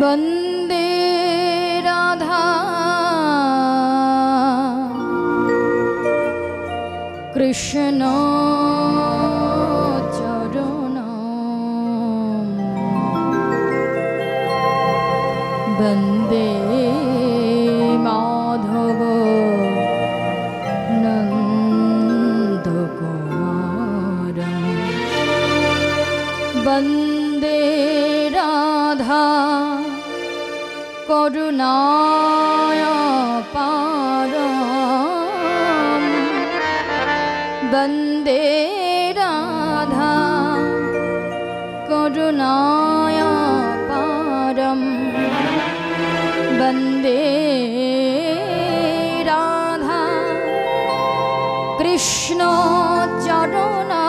বন্দে রাধা। কৃষ্ণ চরণ। বন্দে মাধব নন্দকুমারম বন্দে রাধা। করুণায় পারম। বন্দে রাধা করুণায় পারম। বন্দে রাধা কৃষ্ণ চরণম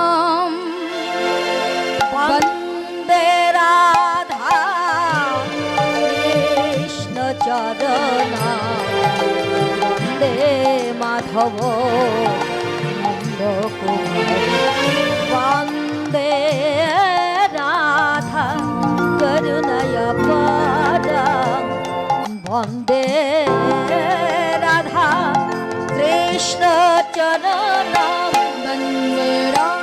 চরণ বন্দে মাধব নন্দ বন্দে রাধা করুণয় পদ বন্দে রাধা কৃষ্ণ চরণ বন্দে রাধা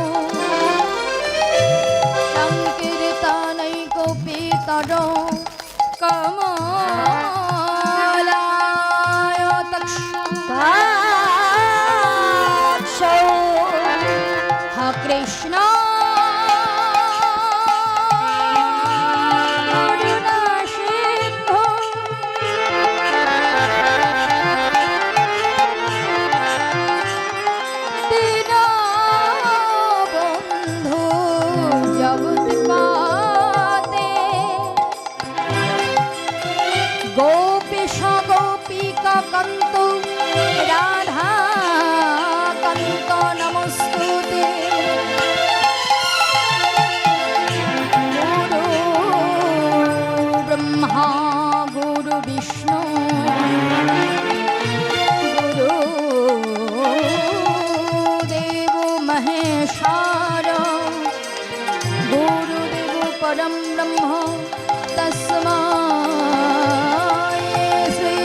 Educational. ব্রহ্মা গুরু বিষ্ণু। গুরু দেব মহেশ্বর। গুরুদেব পরম ব্রহ্ম। তস্মায় শ্রী